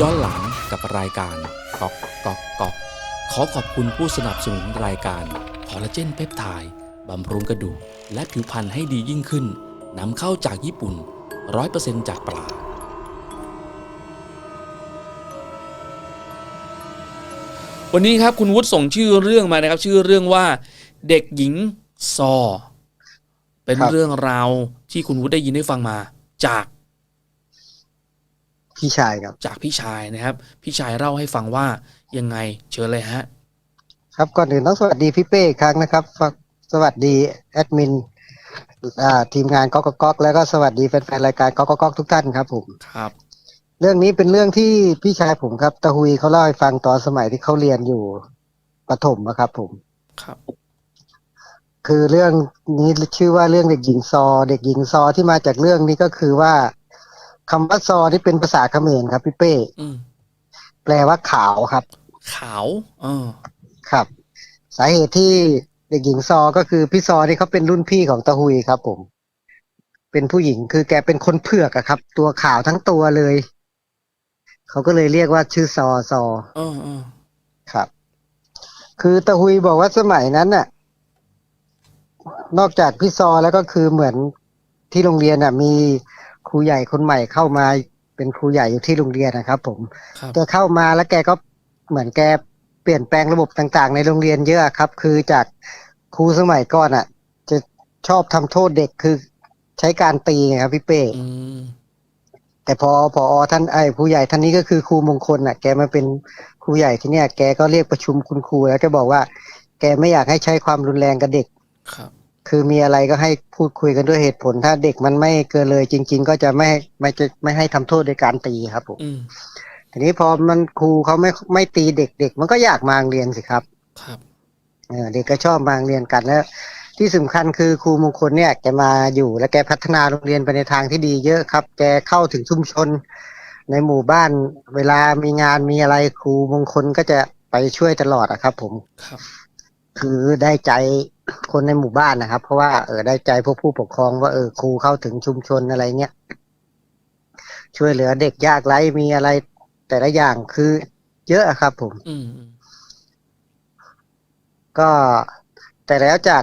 ย้อนหลังกับรายการกอกกอกกอกขอขอบคุณผู้สนับสนุนรายการคอลลาเจนเพปไทด์บำรุงกระดูกและผิวพรรณให้ดียิ่งขึ้นนำเข้าจากญี่ปุ่น 100%จากปลาวันนี้ครับคุณวุฒิส่งชื่อเรื่องมานะครับ ชื่อเรื่องว่าเด็กหญิงซอ เป็นรเรื่องราวที่คุณวุฒิได้ยินได้ฟังมา จาก พี่ชายครับ จากพี่ชายนะครับ พี่ชายเล่าให้ฟังว่ายังไงเชิญเลยฮะ ครับก่อนอื่นต้องสวัสดีพี่เป้อีกครั้งนะครับฝากสวัสดีแอดมินอ่าทีมงานก๊อกก๊อกแล้วก็สวัสดีแฟนๆรายการก๊อกก๊อกทุกท่านครับผม ครับ เรื่องนี้เป็นเรื่องที่พี่ชายผมครับตะหุยเขาเล่าให้ฟังตอนสมัยที่เขาเรียนอยู่ประถมอะครับผม ครับ คือเรื่องนี้ชื่อว่าเรื่องเด็กหญิงซอ เด็กหญิงซอที่มาจากเรื่องนี้ก็คือว่า คำว่าซอที่เป็นภาษาเขมรครับพี่เป้ อืมแปลว่าขาวครับ ขาวเออครับ สาเหตุที่เด็กหญิงซอก็คือพี่ซอนี่เขาเป็นรุ่นพี่ของตะหุยครับ ผม เป็นผู้หญิงคือแกเป็นคนเผือกอะครับ ตัวขาวทั้งตัวเลย เขาก็เลยเรียกว่าชื่อซอซอ เออเออครับ คือตะหุยบอกว่าสมัยนั้นน่ะ นอกจากพี่ซอแล้วก็คือเหมือนที่โรงเรียนน่ะ มี ครูใหญ่คนใหม่เข้ามาเป็นครูใหญ่อยู่ที่โรงเรียนนะครับ ผมครับแกเข้ามาแล้วแกก็เหมือนแกเปลี่ยนแปลงระบบต่างๆ ในโรงเรียนเยอะครับ คือจากครูสมัยก่อนอะ จะชอบทำโทษเด็กคือใช้การตีไงครับพี่เป้อืมแต่พอพอท่านไอ้ผู้ใหญ่ท่านนี้ก็คือครูมงคลอะ แกมาเป็นครูใหญ่ที่เนี่ย แกก็เรียกประชุมคุณครูแล้วแกบอกว่า แกไม่อยากให้ใช้ความรุนแรงกับเด็กครับ คือมีอะไรก็ให้พูดคุยกันด้วยเหตุผล ถ้าเด็กมันไม่เกินเลยจริง ๆ ก็จะไม่ให้ไม่จะไม่ให้ทำโทษโดยการตีครับผมอืมทีนี้พอมันครูเขาไม่ไม่ตีเด็กเด็กมันก็อยากมาโรงเรียนสิครับ ครับเออเด็กก็ชอบมาโรงเรียนกันแล้ว ที่สำคัญคือครูมงคลเนี่ยแกมาอยู่และแกพัฒนาโรงเรียนไปในทางที่ดีเยอะครับ แกเข้าถึงชุมชน ในหมู่บ้าน เวลามีงานมีอะไรครูมงคลก็จะไปช่วยตลอดอะครับ ผมครับ คือได้ใจ คนในหมู่บ้านนะครับ เพราะว่าเออได้ใจพวกผู้ปกครองว่าเออครูเข้าถึงชุมชนอะไรเงี้ยช่วยเหลือเด็กยากไร้มีอะไร แต่ละอย่างคือ เยอะอะครับผมอืมอืมก็แต่แล้วจาก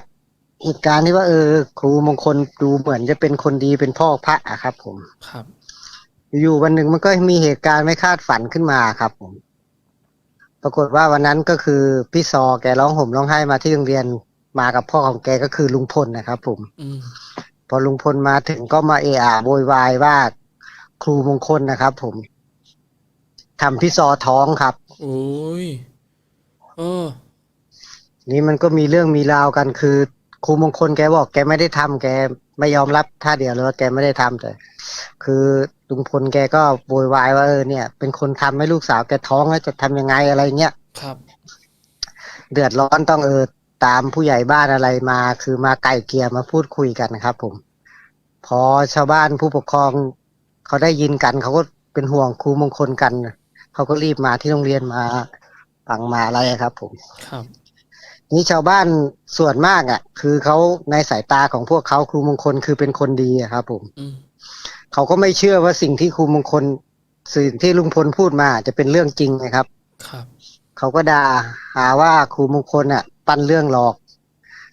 เหตุการณ์ที่ว่าเออ ครูมงคลดูเหมือนจะเป็นคนดีเป็นพ่อพระอะครับ ผมครับ อยู่ๆวันหนึ่งมันก็มีเหตุการณ์ไม่คาดฝันขึ้นมาครับ ผม ปรากฏว่าวันนั้นก็คือพี่ซอแกร้องห่มร้องไห้มาที่โรงเรียน มากับพ่อของแกก็คือลุงพลนะครับผมอืมพอลุงพลมาถึงก็มาเอะอะโวยวายว่าครูมงคลนะครับผมทำพี่ซอท้องครับโอ้ยเออ นี่มันก็มีเรื่องมีราวกันคือครูมงคลแกบอกแกไม่ได้ทำแกไม่ยอมรับท่าเดียวเลยว่าแกไม่ได้ทำแต่ คือลุงพลแกก็โวยวายว่าเออเนี่ย เป็นคนทำให้ลูกสาวแกท้องแล้วจะทำยังไงอะไรเงี้ยครับ เดือดร้อนต้องเออ ตามผู้ใหญ่บ้านอะไรมา คือมาไก่เกลียมาพูดคุยกันนะครับ ผม พอชาวบ้านผู้ปกครองเขาได้ยินกันเขาก็เป็นห่วงครูมงคลกันเขาก็รีบมาที่โรงเรียนมาฟังมาอะไรครับ ผมครับนี่ชาวบ้านส่วนมากอะ คือเขาในสายตาของพวกเขาครูมงคลคือเป็นคนดีอะครับผมอืมเขาก็ไม่เชื่อว่าสิ่งที่ครูมงคลสิ่งที่ลุงพลพูดมาจะเป็นเรื่องจริงนะครับ ครับ เขาก็ด่าหาว่าครูมงคลอะ ปั้นเรื่องหลอก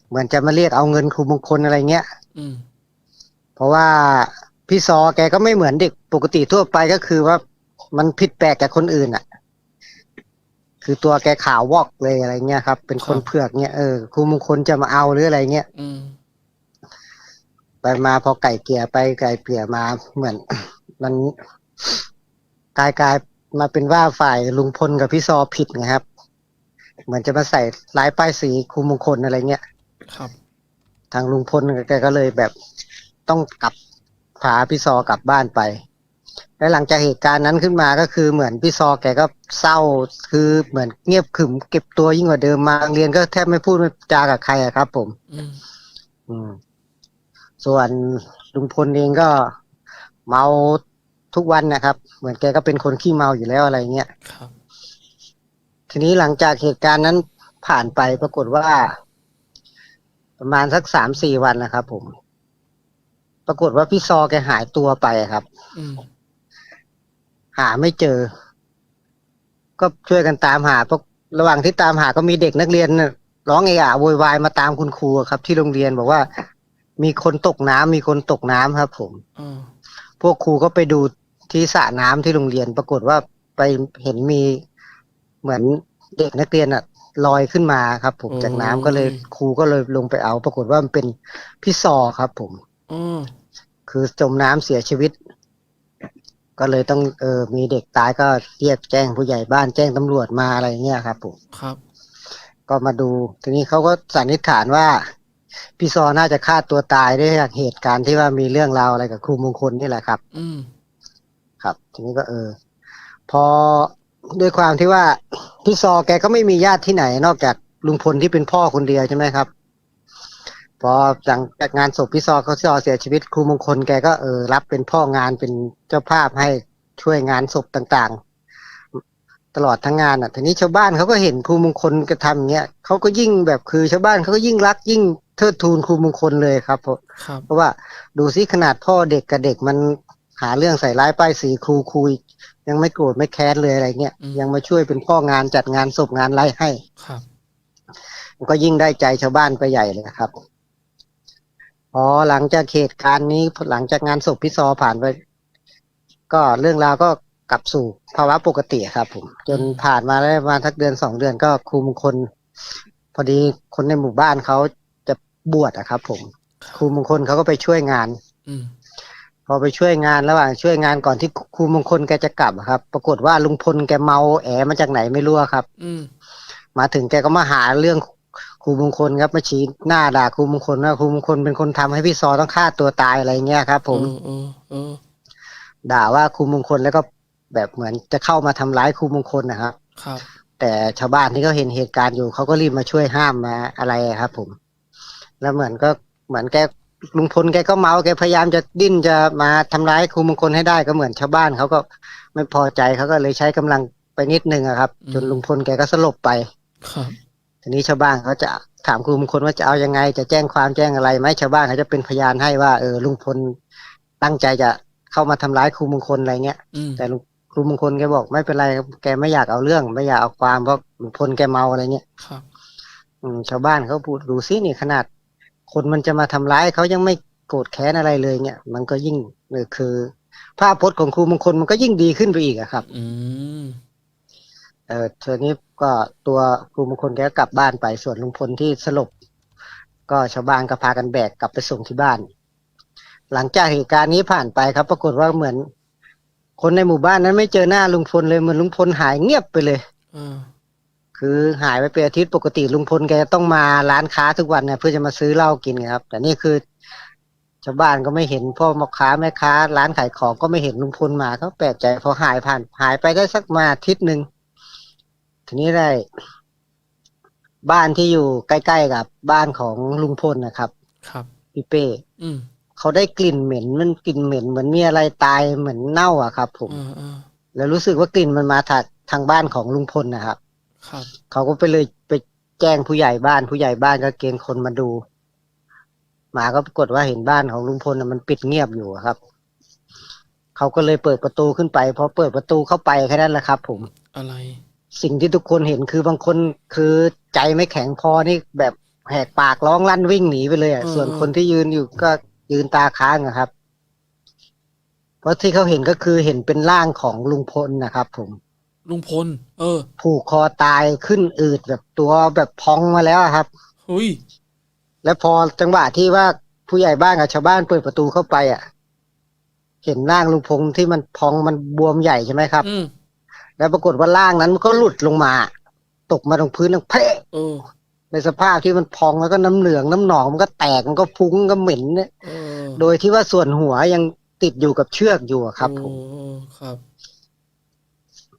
เหมือนจะมาเรียกเอาเงินครูมงคลอะไรเงี้ยอืมเพราะว่าพี่ซอแกก็ไม่เหมือนเด็กปกติทั่วไปก็คือว่ามันผิดแปลกจากคนอื่นอะ คือตัวแกขาววอกเลยอะไรเงี้ยครับ เป็นคนเผือกเงี้ยเออครูมงคลจะมาเอาหรืออะไรเงี้ยอืมไปมาพอไก่เกลี่ยไปไก่เกลี่ยมาเหมือน มันกลายกลายมาเป็นว่าฝ่ายลุงพลกับพี่ซอผิดนะครับ เหมือนจะมาใส่ร้ายป้ายสีครูมงคลอะไรเงี้ย ครับ ทางลุงพลแกก็เลยแบบต้องกลับพาพี่ซอกลับบ้านไป และหลังจากเหตุการณ์นั้นขึ้นมาก็คือเหมือนพี่ซอแกก็เศร้าคือเหมือนเงียบขรึมเก็บตัวยิ่งกว่าเดิมมาโรงเรียนก็แทบไม่พูดไม่จากับใครอะครับ ผม อืมอืม ส่วนลุงพลเองก็เมาทุกวันนะครับ เหมือนแกก็เป็นคนขี้เมาอยู่แล้วอะไรเงี้ย ครับ ทีนี้หลังจากเหตุการณ์นั้นผ่านไปปรากฏว่า ประมาณสักสามสี่วันนะครับผม ปรากฏว่าพี่ซอแกหายตัวไปอะครับ อืมหาไม่เจอ ก็ช่วยกันตามหาพวกระหว่างที่ตามหาก็มีเด็กนักเรียนน่ะร้องเอะอะโวยวายมาตามคุณครูอะครับ ที่โรงเรียนบอกว่า มีคนตกน้ำมีคนตกน้ำครับ ผมอ่าพวกครูก็ไปดูที่สระน้ำที่โรงเรียน ปรากฏว่าไปเห็นมี เหมือนเด็กนักเรียนอะลอยขึ้นมาครับผมจากน้ำก็เลยครูก็เลยลงไปเอา ปรากฏว่ามันเป็นพี่ซอครับ ผมอ่าคือจมน้ำเสียชีวิต ก็เลยต้องเออมีเด็กตายก็เรียกแจ้งผู้ใหญ่บ้านแจ้งตำรวจมาอะไรเงี้ยครับผมครับ ก็มาดูทีนี้เขาก็สันนิษฐานว่าพี่ซอน่าจะฆ่าตัวตายด้วยจากเหตุการณ์ที่ว่ามีเรื่องราวอะไรกับครูมงคลนี่แหละครับ อืมครับ ทีนี้ก็เออ พอ ด้วยความที่ว่าพี่ซอแกก็ไม่มีญาติที่ไหน นอกจากลุงพลที่เป็นพ่อคนเดียวใช่ไหมครับ พอหลังจากงานศพพี่ซอเขาซอเสียชีวิตครูมงคลแกก็เออรับเป็นพ่องานเป็นเจ้าภาพให้ช่วยงานศพต่างๆ ตลอดทั้งงานอะทีนี้ชาวบ้านเขาก็เห็นครูมงคลกระทำอย่างเงี้ยเขาก็ยิ่งแบบคือชาวบ้านเขาก็ยิ่งรักยิ่งเทิดทูนครูมงคลเลยครับเพราะเพราะว่าดูซิขนาดพ่อเด็กกับเด็กมันหาเรื่องใส่ร้ายป้ายสีครูคุย ยังไม่โกรธไม่แค้นเลยอะไรเงี้ยยังมาช่วยเป็นพ่องานจัดงานศพงานไล่ให้ครับมันก็ยิ่งได้ใจชาวบ้านไปใหญ่เลยครับพอหลังจากเหตุการณ์นี้หลังจากงานศพพี่ซอผ่านไป ก็เรื่องราวก็กลับสู่ภาวะปกติครับ ผม จนผ่านมาได้ประมาณทักเดือนสองเดือนก็ครูมงคล พอดีคนในหมู่บ้านเขาจะบวชอะครับ ผมครูมงคลเขาก็ไปช่วยงานอืม พอไปช่วยงานระหว่างช่วยงานก่อนที่ครูมงคลแกจะกลับอะครับ ปรากฏว่าลุงพลแกเมาแอมาจากไหนไม่รู้อะครับ อืม มาถึงแกก็มาหาเรื่องครูมงคลครับมาชี้หน้าด่าครูมงคลว่าครูมงคลเป็นคนทำให้พี่ซอต้องฆ่าตัวตายอะไรเงี้ยครับ ผมเออเออด่าว่าครูมงคลแล้วก็แบบเหมือนจะเข้ามาทำร้ายครูมงคลนะครับ ครับ แต่ชาวบ้านที่เขาเห็นเหตุการณ์อยู่เขาก็รีบมาช่วยห้ามมาอะไรอะครับ ผม แล้วเหมือนก็เหมือนแก ลุงพลแกก็เมาแกพยายามจะดิ้นจะมาทำร้ายครูมงคลให้ได้ก็เหมือนชาวบ้านเขาก็ไม่พอใจเขาก็เลยใช้กำลังไปนิดนึงอะครับจนลุงพลแกก็สลบไป ครับ ทีนี้ชาวบ้านเขาจะถามครูมงคลว่าจะเอายังไง จะแจ้งความแจ้งอะไรไหมชาวบ้านเขาจะเป็นพยานให้ว่าเออลุงพลตั้งใจจะเข้ามาทำร้ายครูมงคลอะไรเงี้ย อืมแต่ลุงครูมงคลแกบอกไม่เป็นไรครับแกไม่อยากเอาเรื่อง ไม่อยากเอาความเพราะลุงพลแกเมาอะไรเงี้ยครับ อืมชาวบ้านเขาพูดดูซินี่ขนาด คนมันจะมาทำร้ายเขายังไม่โกรธแค้นอะไรเลยเนี่ย มันก็ยิ่งเออคือภาพพจน์ของครูมงคลมันก็ยิ่งดีขึ้นไปอีกอะครับ อืมเออทีนี้ก็ตัวครูมงคลแกก็กลับบ้านไปส่วนลุงพลที่สลบ ก็ชาวบ้านก็พากันแบกกลับไปส่งที่บ้าน หลังจากเหตุการณ์นี้ผ่านไปครับ ปรากฏว่าเหมือน คนในหมู่บ้านนั้นไม่เจอหน้าลุงพลเลยเหมือนลุงพลหายเงียบไปเลยอ่า คือหายไปเป็นอาทิตย์ปกติลุงพลแกจะต้องมาร้านค้าทุกวันเนี่ยเพื่อจะมาซื้อเหล้ากินครับ แต่นี่คือชาวบ้านก็ไม่เห็นพ่อแม่ค้าแม่ค้า ร้านขายของก็ไม่เห็นลุงพลมาเขาแปลกใจพอหายผ่านหายไปได้สักมาอาทิตย์หนึ่งทีนี้ได้ บ้านที่อยู่ใกล้ๆกับบ้านของลุงพลนะครับ ครับพี่เป้อืมเขาได้กลิ่นเหม็นมันกลิ่นเหม็นเหมือนมีอะไรตายเหมือนเน่าอะครับ ผมอ่าอ่าแล้วรู้สึกว่ากลิ่นมันมาจากทางบ้านของลุงพลนะครับ ครับเขาก็ไปเลยไปแจ้งผู้ใหญ่บ้านผู้ใหญ่บ้านก็เกณฑ์คนมาดู หมาก็ปรากฏว่าเห็นบ้านของลุงพลน่ะมันปิดเงียบอยู่อะครับ เขาก็เลยเปิดประตูขึ้นไปพอเปิดประตูเข้าไปแค่นั้นแหละครับ ผม อะไร สิ่งที่ทุกคนเห็นคือบางคนคือใจไม่แข็งพอนี่แบบแหกปากร้องลั่นวิ่งหนีไปเลยอะอืม ส่วนคนที่ยืนอยู่ก็ยืนตาค้างอะครับ เพราะที่เขาเห็นก็คือเห็นเป็นร่างของลุงพลนะครับ ผม ลุงพล เออ ผูกคอตายขึ้นอืดแบบตัวแบบพองมาแล้วอะครับ เฮ้ย แล้วพอจังหวะที่ว่าผู้ใหญ่บ้านกับชาวบ้านเปิดประตูเข้าไปอะ เห็นร่างลุงพงที่มันพองมันบวมใหญ่ใช่ไหมครับ อืมแล้วปรากฏว่าร่างนั้นมันก็หลุดลงมา ตกมาตรงพื้นตรงเพะเออ ในสภาพที่มันพองแล้วก็น้ำเหลืองน้ำหนองมันก็แตกมันก็ฟุ้งก็เหม็นเนี่ยเออโดยที่ว่าส่วนหัวยังติดอยู่กับเชือกอยู่อะครับผม โอ้ครับ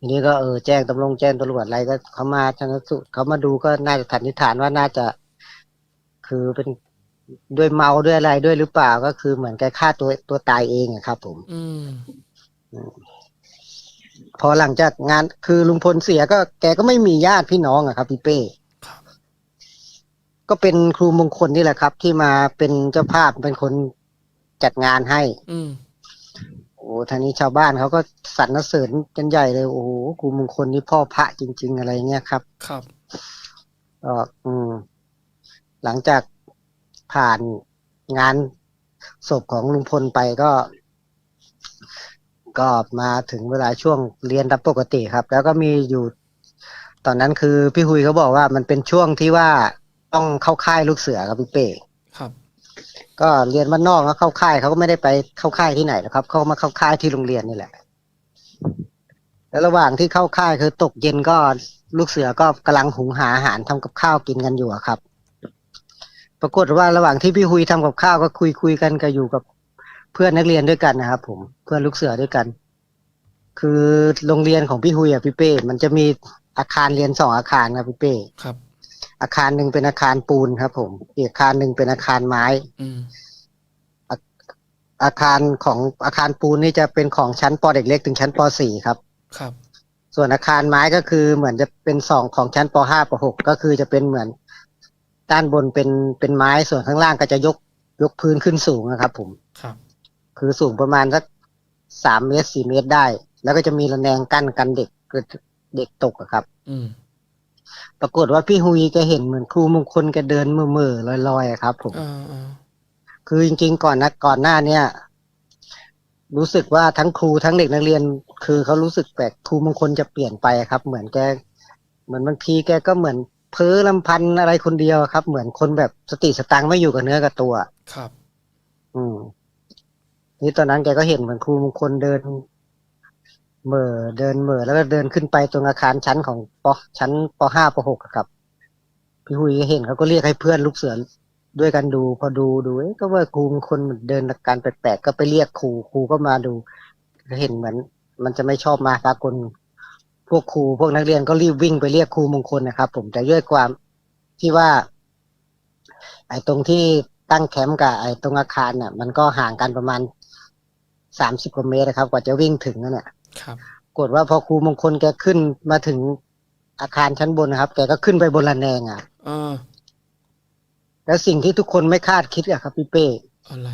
ทีนี้ก็เออแจ้งตำรวจแจ้งตำรวจอะไรก็เขามาชนสูตรเขามาดูก็น่าจะสันนิษฐานว่าน่าจะ คือเป็นด้วยเมาด้วยอะไรด้วยหรือเปล่าก็คือเหมือนแกฆ่าตัวตัวตายเองอะครับ ผม อืม พอหลังจากงานคือลุงพลเสียก็แกก็ไม่มีญาติพี่น้องอะครับพี่เป้ครับก็เป็นครูมงคลนี่แหละครับ ที่มาเป็นเจ้าภาพเป็นคนจัดงานให้ อืมโอ้ทางนี้ชาวบ้านเขาก็สรรเสริญกันใหญ่เลย โอ้โหครูมงคลนี่พ่อพระจริง ๆ อะไรเงี้ยครับ ครับก็อืม หลังจากผ่านงานศพของลุงพลไปก็ ก็มาถึงเวลาช่วงเรียนตามปกติครับ แล้วก็มีอยู่ ตอนนั้นคือพี่หุยเขาบอกว่ามันเป็นช่วงที่ว่าต้องเข้าค่ายลูกเสือครับพี่เป้ครับ ก็เรียนบ้านนอกแล้วเข้าค่ายเขาก็ไม่ได้ไปเข้าค่ายที่ไหนหรอกครับ เขามาเข้าค่ายที่โรงเรียนนี่แหละ แล้วระหว่างที่เข้าค่ายคือตกเย็นก็ลูกเสือก็กำลังหุงหาอาหารทำกับข้าวกินกันอยู่ครับ ปรากฏว่าระหว่างที่พี่หุยทำกับข้าวก็คุยคุยกันก็อยู่กับเพื่อนนักเรียนด้วยกันนะครับ ผมเพื่อนลูกเสือด้วยกัน คือโรงเรียนของพี่หุยอะพี่เป้ มันจะมีอาคารเรียนสองอาคารครับพี่เป้ครับ อาคารหนึ่งเป็นอาคารปูนครับ ผม อีกอาคารหนึ่งเป็นอาคารไม้ อืมอาคารของอาคารปูนนี่จะเป็นของชั้นปเด็กเล็กถึงชั้นปสี่ครับ ครับ ส่วนอาคารไม้ก็คือเหมือนจะเป็นสองของชั้นปห้าปหกก็คือจะเป็นเหมือน ด้านบนเป็นเป็นไม้ส่วนข้างล่างก็จะยกยกพื้นขึ้นสูงนะครับ ผม ครับ คือสูงประมาณสักสามเมตรสี่เมตรได้ แล้วก็จะมีระแนงกั้นกันเด็กเด็กตกอะครับ อืม ปรากฏว่าพี่ฮุยแกเห็นเหมือนครูมงคลแกเดินมือมือๆลอยๆอะครับผมอ่าอ่าคือจริงๆก่อนนะก่อนหน้าเนี่ยรู้สึกว่าทั้งครูทั้งเด็กนักเรียน คือเขารู้สึกแปลกครูบางคนจะเปลี่ยนไปครับ เหมือนแก เหมือนบางทีแกก็เหมือนเพ้อลำพันอะไรคนเดียวครับ เหมือนคนแบบสติสตังค์ไม่อยู่กับเนื้อกับตัว ครับ อืมนี่ตอนนั้นแกก็เห็นเหมือนครูมงคลเดิน เหม่อเดินเหม่อแล้วก็เดินขึ้นไปตรงอาคารชั้นของปชั้นปห้าปหกอะครับพี่หุยเห็นเขาก็เรียกให้เพื่อนลูกเสือด้วยกันดู พอดูดูเอ๊ะก็ว่าครูคลเดินอาการแปลกๆก็ไปเรียกครูครูก็มาดูก็เห็นเหมือน มันจะไม่ชอบมาพากลพวกครูพวกนักเรียนก็รีบวิ่งไปเรียกครูมงคลนะครับ ผมแต่ด้วยความที่ว่า ไอ้ตรงที่ตั้งแคมป์กับไอ้ตรงอาคารเนี่ยมันก็ห่างกันประมาณสามสิบกว่าเมตรนะครับ กว่าจะวิ่งถึงนั่นเนี่ย ครับปรากฏว่าพอครูมงคลแกขึ้นมาถึงอาคารชั้นบนนะครับ แกก็ขึ้นไปบนระแนงอะอ่าแล้วสิ่งที่ทุกคนไม่คาดคิดอะครับพี่เป้อะไร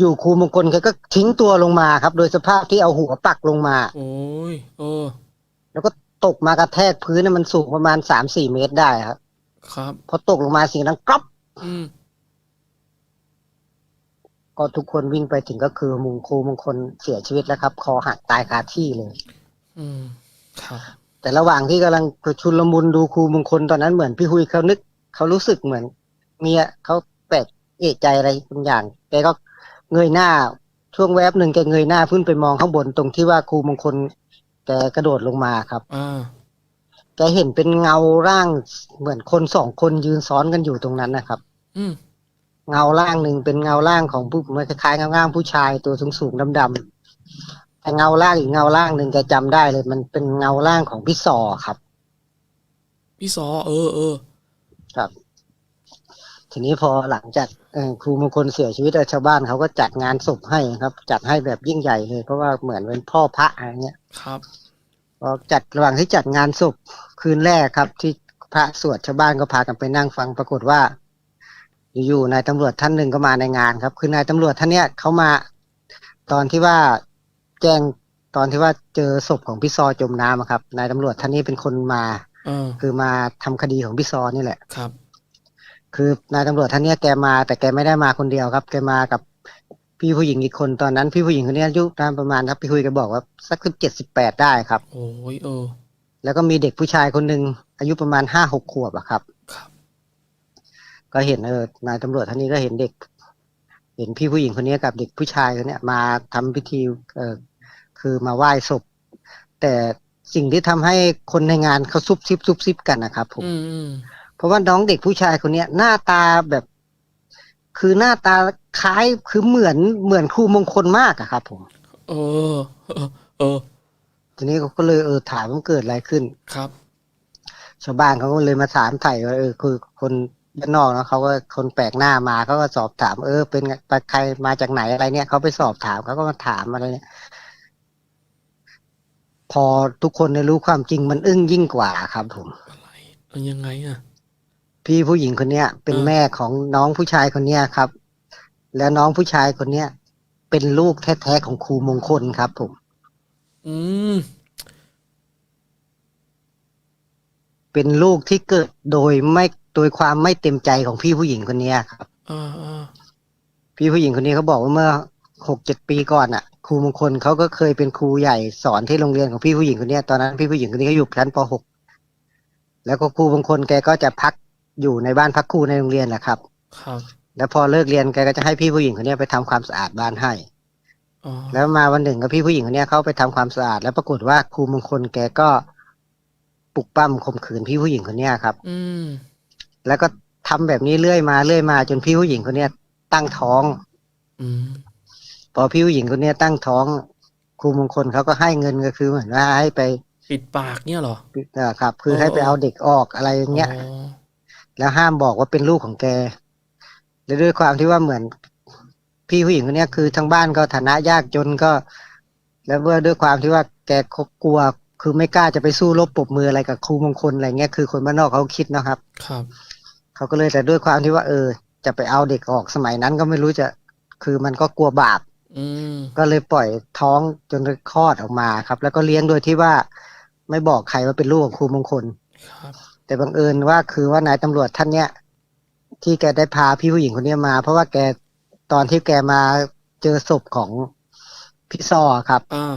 อยู่ๆครูมงคลแกก็ทิ้งตัวลงมาครับ โดยสภาพที่เอาหัวปักลงมา โอ้ยเออ แล้วก็ตกมากระแทกพื้นเนี่ยมันสูงประมาณสามสี่เมตรได้ครับครับ พอตกลงมาสิ่งนั้นกรอบอืม ก็ทุกคนวิ่งไปถึงก็คือมุงครูมงคลเสียชีวิตแล้วครับ คอหักตายคาที่เลย อืมครับแต่ระหว่างที่กำลังชุนลมุนดูครูมงคลตอนนั้นเหมือนพี่หุยเขานึกเขารู้สึกเหมือน เมียเขาแปลกเอะใจอะไรบางอย่างแกก็เงยหน้าช่วงแวบหนึ่งแกเงยหน้าขึ้นไปมองข้างบนตรงที่ว่าครูมงคลแกกระโดดลงมาครับอ่าแกเห็นเป็นเงาร่างเหมือนคนสองคนยืนซ้อนกันอยู่ตรงนั้นนะครับ อืม เงาร่างหนึ่งเป็นเงาร่างของผู้มันคล้ายๆเงาร่างผู้ชายตัวสูงสูงดำดำๆแต่เงาร่างอีกเงาร่างหนึ่งแกจำได้เลย มันเป็นเงาร่างของพี่ซอครับ พี่ซอ เออเออครับ ทีนี้พอหลังจากเอ่อครูมงคลเสียชีวิตแล้วชาวบ้านเขาก็จัดงานศพให้ครับ จัดให้แบบยิ่งใหญ่เลย เพราะว่าเหมือนเป็นพ่อพระอะไรเงี้ยครับพอจัดระหว่างที่จัดงานศพคืนแรกครับ ที่พระสวดชาวบ้านก็พากันไปนั่งฟังปรากฏว่า อยู่ๆนายตำรวจท่านหนึ่งก็มาในงานครับ คือนายตำรวจท่านเนี้ยเขามา ตอนที่ว่าแจ้งตอนที่ว่าเจอศพของพี่ซอจมน้ำอะครับ นายตำรวจท่านนี้เป็นคนมาเออคือมาทำคดีของพี่ซอนี่แหละ ครับ คือนายตำรวจท่านเนี้ยแกมาแต่แกไม่ได้มาคนเดียวครับ แกมากับพี่ผู้หญิงอีกคนตอนนั้นพี่ผู้หญิงคนนี้อายุประมาณครับพี่คุยแกบอกว่าสักสิบเจ็ดสิบแปดได้ครับ โอ้ยเออ แล้วก็มีเด็กผู้ชายคนหนึ่งอายุประมาณห้าหกขวบอะครับครับ ก็เห็นเออนายตำรวจท่านนี้ก็เห็นเด็ก เห็นพี่ผู้หญิงคนนี้กับเด็กผู้ชายคนเนี้ยมาทำพิธีเออคือมาไหว้ศพ แต่สิ่งที่ทำให้คนในงานเขาซุบซิบซุบซิบกันนะครับผมอืมอืมเพราะว่าน้องเด็กผู้ชายคนเนี้ย หน้าตาแบบ คือหน้าตาคล้ายคือเหมือนเหมือนครูมงคลมากอะครับ ผมเออเออเออทีนี้เขาก็เลยเออถามว่าเกิดอะไรขึ้นครับ ชาวบ้านเขาก็เลยมาถามไถ่ว่าเออคือคน ด้านนอกเนอะเขาก็คนแปลกหน้ามาเขาก็สอบถาม เออ เป็นไงไปใครมาจากไหนอะไรเนี่ยเขาไปสอบถามเขาก็มาถามอะไรเนี่ย พอทุกคนได้รู้ความจริงมันอึ้งยิ่งกว่าครับ ผมอะไรมันยังไงอะ พี่ผู้หญิงคนเนี้ย เป็นอืมแม่ของน้องผู้ชายคนเนี้ยครับ แล้วน้องผู้ชายคนเนี้ยเป็นลูกแท้ๆของครูมงคลครับ ผม อืมเป็นลูกที่เกิดโดยไม่ โดยความไม่เต็มใจของพี่ผู้หญิงคนเนี้ยครับอ่าอ่าพี่ผู้หญิงคนนี้เขาบอกว่าเมื่อหกเจ็ดปีก่อนอะ ครูมงคลเขาก็เคยเป็นครูใหญ่สอนที่โรงเรียนของพี่ผู้หญิงคนเนี้ยตอนนั้นพี่ผู้หญิงคนนี้ก็อยู่ชั้นปหกแล้วก็ครูมงคลแกก็จะพักอยู่ในบ้านพักครูในโรงเรียนแหละครับ ครับ แล้วพอเลิกเรียนแกก็จะให้พี่ผู้หญิงคนเนี้ยไปทำความสะอาดบ้านให้อ๋อแล้วมาวันหนึ่งก็พี่ผู้หญิงคนเนี้ยเขาไปทำความสะอาด แล้วปรากฏว่าครูมงคลแกก็ปลุกปั้มข่มขืนพี่ผู้หญิงคนเนี้ยครับ อืม แล้วก็ทำแบบนี้เรื่อยมาเรื่อยมา จนพี่ผู้หญิงคนเนี้ยตั้งท้องอืมพอพี่ผู้หญิงคนเนี้ยตั้งท้องครูมงคลเขาก็ให้เงินก็คือเหมือนว่าให้ไป ปิดปากเนี่ยเหรอเอ่อครับ คือเออให้ไปเอาเด็กออกอะไรอย่างเงี้ยอ๋อแล้วห้ามบอกว่าเป็นลูกของแกและด้วยความที่ว่าเหมือน พี่ผู้หญิงคนเนี้ยคือทั้งบ้านก็ฐานะยากจนก็ แล้วเมื่อด้วยความที่ว่าแกเขากลัว คือไม่กล้าจะไปสู้รบปรบมืออะไรกับครูมงคลอะไรเงี้ยคือคนบ้านนอกเขาคิดนะครับ ครับ เขาก็เลยแต่ด้วยความที่ว่า เออ จะไปเอาเด็กออกสมัยนั้นก็ไม่รู้จะ คือมันก็กลัวบาปอืมก็เลยปล่อยท้องจนคลอดออกมาครับ แล้วก็เลี้ยงโดยที่ว่า ไม่บอกใครว่าเป็นลูกของครูมงคลครับแต่บังเอิญว่าคือว่านายตำรวจท่านเนี้ยที่แกได้พาพี่ผู้หญิงคนเนี้ยมา เพราะว่าแกตอนที่แกมาเจอศพของพี่ซอครับอ่า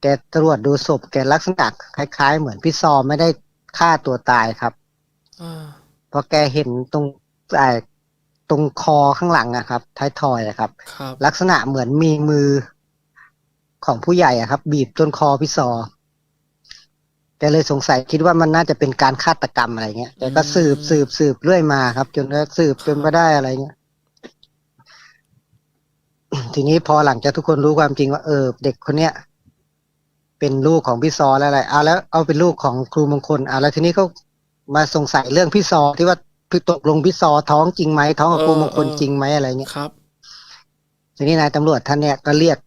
แกตรวจดูศพแกลักษณะคล้าย ๆ เหมือนพี่ซอไม่ได้ฆ่าตัวตายครับอ่าเพ ราะแกเห็นตรงไอ้ตรงคอข้างหลังอะครับท้ายทอยอะครับ ครับ ลักษณะเหมือนมีมือของผู้ใหญ่อะครับ บีบต้นคอพี่ซอแกเลยสงสัยคิดว่ามันน่าจะเป็นการฆาตกรรมอะไรเงี้ยแกก็สืบสืบสืบเรื่อยมาครับ จนก็สืบจนมาได้อะไรเงี้ย ทีนี้พอหลังจากทุกคนรู้ความจริงว่าเออเด็กคนเนี้ยเป็นลูกของพี่ซอแล้วอะไรเอาแล้วเอาเป็นลูกของครูมงคลอะแล้วทีนี้ก็ มาสงสัยเรื่องพี่ซอที่ว่าพี่ตกลงพี่ซอท้องจริงไหมท้องกับครูมงคลจริงไหมอะไรเงี้ยครับทีนี้นายตำรวจท่านเนี่ยก็เรียก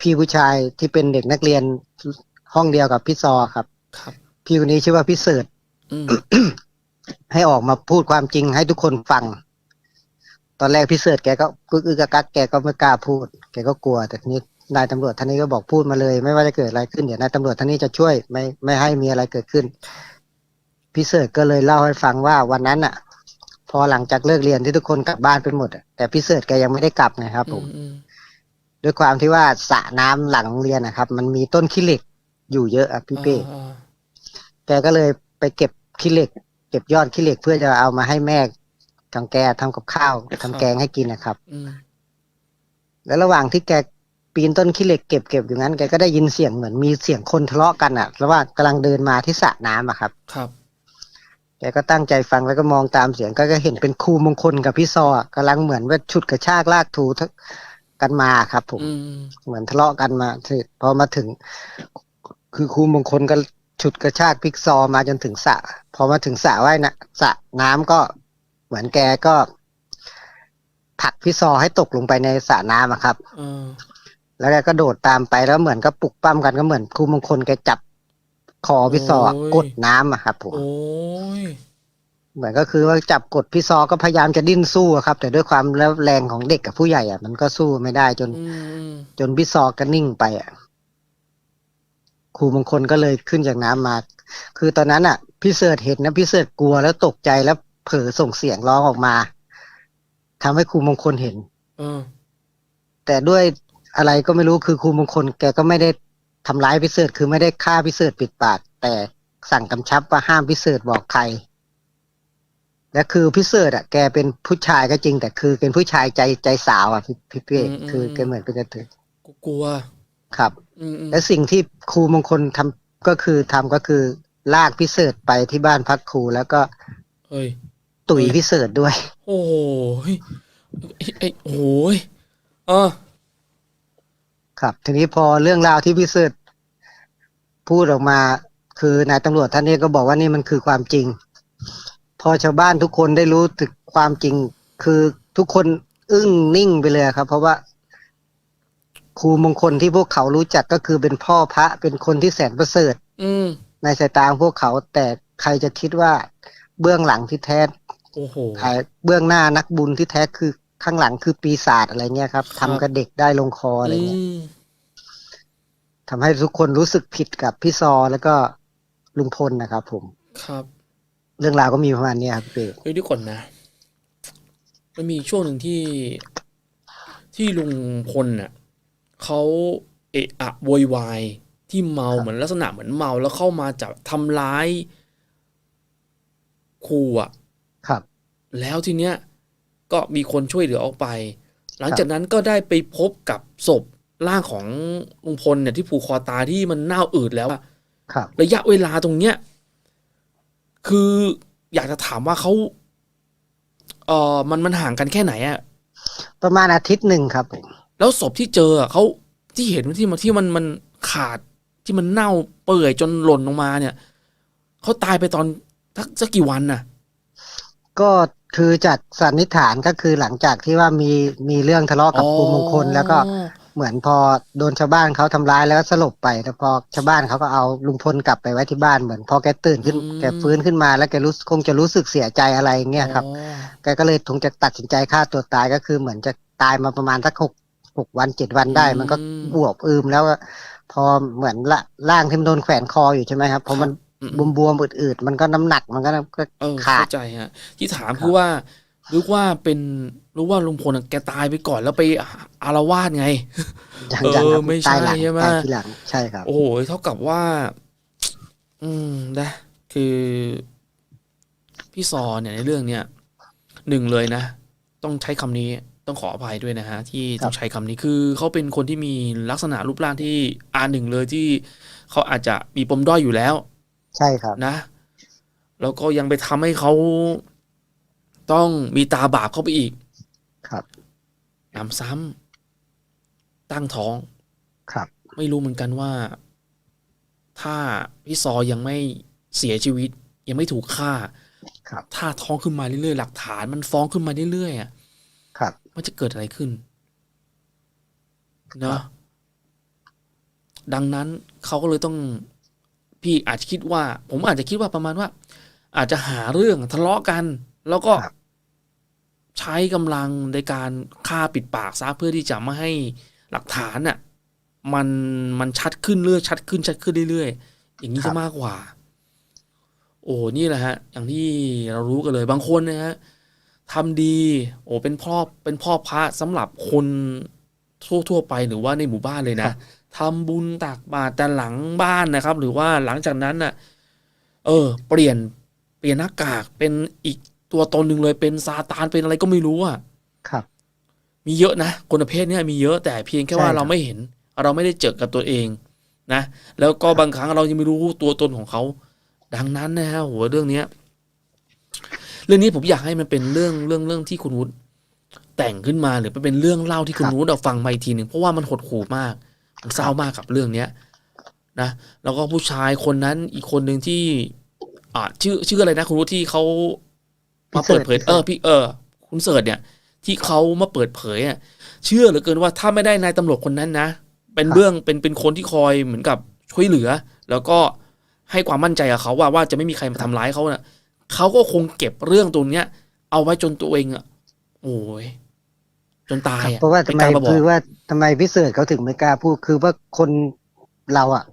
พี่ผู้ชายที่เป็นเด็กนักเรียนห้องเดียวกับพี่ซอครับครับ พี่คนนี้ชื่อว่าพี่เสิร์ชอืมให้ออกมาพูดความจริงให้ทุกคนฟัง ตอนแรกพี่เสิร์ชแกก็กึกอึกกักกักแกก็ไม่กล้าพูด แกก็กลัว แต่ทีนี้นายตำรวจท่านนี้ก็บอกพูดมาเลย ไม่ว่าจะเกิดอะไรขึ้นเดี๋ยวนายตำรวจท่านนี้จะช่วยไม่ไม่ให้มีอะไรเกิดขึ้น พี่เสิร์ชก็เลยเล่าให้ฟังว่าวันนั้นอะ พอหลังจากเลิกเรียนที่ทุกคนกลับบ้านไปหมดอะแต่พี่เสิร์ชแกยังไม่ได้กลับนะครับผมอืมด้วยความที่ว่าสระน้ำหลังโรงเรียนนะครับ มันมีต้นขี้เหล็กอยู่เยอะอะพี่เป้อ่าแกก็เลยไปเก็บขี้เหล็ก เก็บยอดขี้เหล็กเพื่อจะเอามาให้แม่ของแกทำกับข้าวทำแกงให้กินนะครับอืมแล้วระหว่างที่แกปีนต้นขี้เหล็กเก็บเก็บอยู่นั้นแกก็ได้ยินเสียงเหมือนมีเสียงคนทะเลาะกันอะระหว่างกำลังเดินมาที่สระน้ำอะครับ ครับ แกก็ตั้งใจฟังแล้วก็มองตามเสียงก็ก็เห็นเป็นครูมงคลกับพี่ซออะกำลังเหมือนว่าฉุดกระชากลากถูกันมาครับผมอืมเหมือนทะเลาะกันมาเสร็จพอมาถึง คือครูมงคลก็ฉุดกระชากพิกซอมาจนถึงสระพอมาถึงสระว่ายนะสระน้ำก็เหมือนแกก็ผลักพี่ซอให้ตกลงไปในสระน้ำอะครับอ่าแล้วแกก็โดดตามไปแล้วเหมือนก็ปลุกปั้มกันก็เหมือนครูมงคลแกจับ คอพี่ซออะกดน้ำอะครับผม โอ้ย เหมือนก็คือว่าจับกดพี่ซอก็พยายามจะดิ้นสู้อะครับ แต่ด้วยความแล้วแรงของเด็กกับผู้ใหญ่อะมันก็สู้ไม่ได้จน อืม จนพี่ซอก็นิ่งไปอะครูมงคลก็เลยขึ้นจากน้ำมา คือตอนนั้นอะ พี่เสิร์ชเห็นนะพี่เสิร์ชกลัวแล้วตกใจแล้วเผลอส่งเสียงร้องออกมาทำให้ครูมงคลเห็น เออ แต่ด้วยอะไรก็ไม่รู้คือครูมงคลแกก็ไม่ได้ ทำร้ายพี่เสิร์ชคือไม่ได้ฆ่าพี่เสิร์ชปิดปาก แต่สั่งกำชับว่าห้ามพี่เสิร์ชบอกใคร และคือพี่เสิร์ชอะแกเป็นผู้ชายก็จริง แต่คือเป็นผู้ชายใจใจสาวอะพี่พี่เป้คือแกเหมือนเป็นกระเทยกูกลัวครับอืมอืมและสิ่งที่ครูมงคลทำก็คือทำก็คือลากพิเศษไปที่บ้านพักครูแล้วก็เฮ้ย ตุ๋ยพิเศษด้วย โอ้โหเฮ้ยไอ้ไอ้โอ้โหยเออ ครับ ทีนี้พอเรื่องราวที่พิเศษพูดออกมา คือนายตำรวจท่านนี้ก็บอกว่านี่มันคือความจริง พอชาวบ้านทุกคนได้รู้ถึงความจริง คือทุกคนอึ้งนิ่งไปเลยครับ เพราะว่าครูมงคลที่พวกเขารู้จักก็คือเป็นพ่อพระเป็นคนที่แสนประเสริฐอืมในสายตาของพวกเขาแต่ใครจะคิดว่าเบื้องหลังที่แท้โอ้โหอ่าเบื้องหน้านักบุญที่แท้คือ ข้างหลังคือปีศาจอะไรเงี้ยครับครัทำบกับเด็กได้ลงคออะไรอืเงี้ยมทำให้ทุกคนรู้สึกผิดกับพี่ซอแล้วก็ลุงพลนะครับ ผม ครับ เรื่องราวก็มีประมาณเนี้ยครับพี่เป้เฮ้ยเดี๋ยวก่อนนะมันมีช่วงหนึ่งที่ที่ลุงพลน่ะเขาเอะอะโวยวายที่เมาเหมือนลักษณะเหมือนเมาแล้วเข้ามาจะทำร้ายครูอะ ครับ แล้วทีเนี้ย ก็มีคนช่วยเหลือออกไป หลังจากนั้นก็ได้ไปพบกับศพร่างของลุงพลเนี่ยที่ผูกคอตายที่มันเน่าอืดแล้วอะครับระยะเวลาตรงเนี้ย คืออยากจะถามว่าเขาเออมันมันห่างกันแค่ไหนอะประมาณอาทิตย์หนึ่งครับผมแล้วศพที่เจออะเขาที่เห็นที่มันที่มันมันขาดที่มันเน่าเปื่อยจนหล่นลงมาเนี่ยเขาตายไปตอนสักสักกี่วันน่ะ ก็ คือจากสันนิษฐานก็คือหลังจากที่ว่ามีมีเรื่องทะเลาะกับครูมงคล แล้วก็เหมือนพอโดนชาวบ้านเขาทำร้ายแล้วก็สลบไปแล้วพอชาวบ้านเขาก็เอาลุงพลกลับไปไว้ที่บ้านเหมือนพอแกตื่นขึ้นอืมแกฟื้นขึ้นมาแล้วแกรู้คงจะรู้สึกเสียใจอะไรเงี้ยครับอ๋อแกก็เลยคงจะตัดสินใจฆ่าตัวตายก็คือเหมือนจะตายมาประมาณสักหกหกวันเจ็ดวันได้ มันก็บวบอืมแล้วอะพอเหมือนละร่างที่มันโดนแขวนคออยู่ใช่ไหมครับพอมันอืม บวมบวมๆอืดๆมันก็น้ำหนักมันก็ก็เออขาดเข้าใจฮะที่ถามคือว่ารู้ว่าเป็นรู้ว่าลุงพลอะแกตายไปก่อนแล้วไปอารวาสไงอย่างเอออย่างครับไม่ใช่ตายหลังใช่ไหมตายทีหลังใช่ครับ โอ้โหเท่ากับว่า อืมนะคือ พี่ซอเนี่ยในเรื่องเนี้ยหนึ่งเลยนะ ต้องใช้คำนี้ต้องขออภัยด้วยนะฮะ ที่ต้องใช้คำนี้คือเขาเป็นคนที่มีลักษณะรูปร่างที่อาหนึ่งเลยที่เขาอาจจะมีปมด้อยอยู่แล้ว ใช่ครับ นะ แล้วก็ยังไปทำให้เขาต้องมีตาบาปเข้าไปอีกครับหนำซ้ำตั้งท้อง ครับ ไม่รู้เหมือนกันว่า ถ้าพี่ซอยังไม่เสียชีวิต ยังไม่ถูกฆ่า ครับ ถ้าท้องขึ้นมาเรื่อยๆ หลักฐานมันฟ้องขึ้นมาเรื่อยๆอะครับ มันจะเกิดอะไรขึ้นครัเนาะบดังนั้นเขาก็เลยต้อง พี่อาจจะคิดว่า ผมอาจจะคิดว่าประมาณว่า อาจจะหาเรื่องทะเลาะกัน แล้วก็ครับใช้กำลังในการฆ่าปิดปากซะเพื่อที่จะไม่ให้หลักฐานน่ะมันมันชัดขึ้นเรื่อยชัดขึ้นชัดขึ้นเรื่อยๆอย่างนี้ครัจะบมากกว่า โอ้นี่แหละฮะ อย่างที่เรารู้กันเลยบางคนนะฮะทำดี โอ้เป็นพ่อเป็นพ่อพระสำหรับคนทั่วทั่ว ๆ ไปหรือว่าในหมู่บ้านเลยนะ ทำบุญตักบาตรแต่หลังบ้านนะครับ หรือว่าหลังจากนั้นน่ะ เออ เปลี่ยนเปลี่ยนหน้ากากเป็นอีกตัวตนหนึ่งเลยเป็นซาตานเป็นอะไรก็ไม่รู้อะครับ มีเยอะนะคนประเภทเนี้ยมีเยอะแต่เพียงแค่ว่าใช่ครับเราไม่เห็น เราไม่ได้เจอกับตัวเองนะแล้วก็บางครั้งเรายังไม่รู้ตัวตนของเขา ดังนั้นนะฮะโหเรื่องเนี้ย เรื่องนี้ผมอยากให้มันเป็นเรื่องเรื่องเรื่องที่คุณวุฒิแต่งขึ้นมาหรือมันเป็นเรื่องเล่าที่คุณครับวุฒิเอาฟังมาอีกทีหนึ่งเพราะว่ามันหดหู่มากมัน เศร้ามากกับเรื่องเนี้ยนะแล้วก็ผู้ชายคนนั้นอีกคนหนึ่งที่ อ่าชื่อชื่ออะไรนะคุณวุฒิที่เขามาเปิดเผยพี่เอเสิร์อชพี่เออ คุณเสิร์ชเนี่ย ที่เขามาเปิดเผยอะเชื่อเหลือเกินว่าถ้าไม่ได้นายตำรวจคนนั้นนะเป็นเบื้องเป็นเป็นคนที่คอยเหมือนกับช่วยเหลือ แล้วก็ให้ความมั่นใจกับเขาว่าว่าจะไม่มีใครมาทำร้ายเขาน่ะเขาก็คงเก็บเรื่องตรงเนี้ย เอาไว้จนตัวเองอะโอ้ย จนตายอะเพราะว่าเป็ทำนไมการมาบอกคือว่าทำไมพิเศษเขาถึงไม่กล้าพูดคือว่าคนเราอะ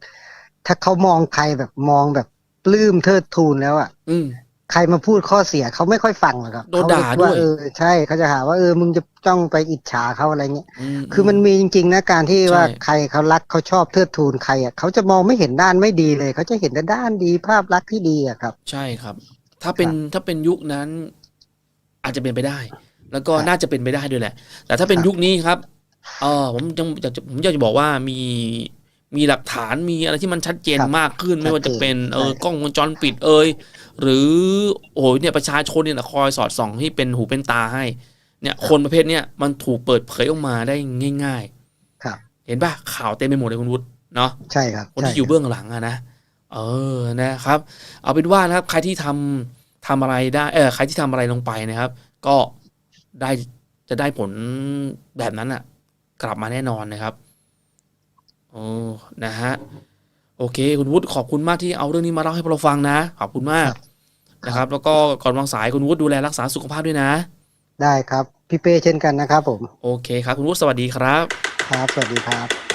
ถ้าเขามองใครแบบมองแบบปลื้มเทิดทูนแล้วอะอืมใครมาพูดข้อเสียเขาไม่ค่อยฟังหรอกครับโดนด่าเขด้วยเออใช่เขาจะหาว่าเออมึงจะจ้องไปอิจฉาเขาอะไรเงี้ยอืคือมันมีจริง ๆ นะการที่ใช่ว่าใครเขารักเขาชอบเทิดทูนใครอะเขาจะมองไม่เห็นด้านไม่ดีเลย เขาจะเห็นแต่ด้านดีภาพลักษณ์ที่ดีอะครับ ใช่ครับ ถ้าเป็นถ้าเป็นยุคนั้น อาจจะเป็นไปได้ แล้วก็ครับน่าจะเป็นไปได้ด้วยแหละ แต่ถ้าเป็นครับยุคนี้ครับเออผมยังอยากจะผมอยากจะบอกว่ามีมีหลักฐานมีอะไรที่มันชัดเจนครับมากขึ้นไม่ว่าจะเป็นเออใช่กล้องวงจรปิดเอยหรือโอ้ยเนี่ยประชาชนเนี่ยนะคอยสอดส่องให้เป็นหูเป็นตาให้ เนี่ย คนประเภทเนี้ยมันถูกเปิดเผยออกมาได้ง่ายครับๆเห็นป่ะข่าวเต็มไปหมดเลยคุณวุฒิเนาะใช่ครับคนใช่ที่อยู่เบื้องหลังอะนะเออนะครับ เอาเป็นว่านะครับ ใครที่ทำทำอะไรได้ เออใครที่ทำอะไรลงไปนะครับ ก็ ได้จะได้ผลแบบนั้นอะกลับมาแน่นอนนะครับโอ้นะฮะโอเค คุณวุฒิขอบคุณมากที่เอาเรื่องนี้มาเล่าให้พวกเราฟังนะ ขอบคุณมากนะครับ แล้วก็ก่อนวางสายคุณวุฒิดูแลรักษาสุขภาพด้วยนะ ได้ครับ พี่เป้เช่นกันนะครับผม โอเคครับ คุณวุฒิสวัสดีครับ ครับ สวัสดีครับ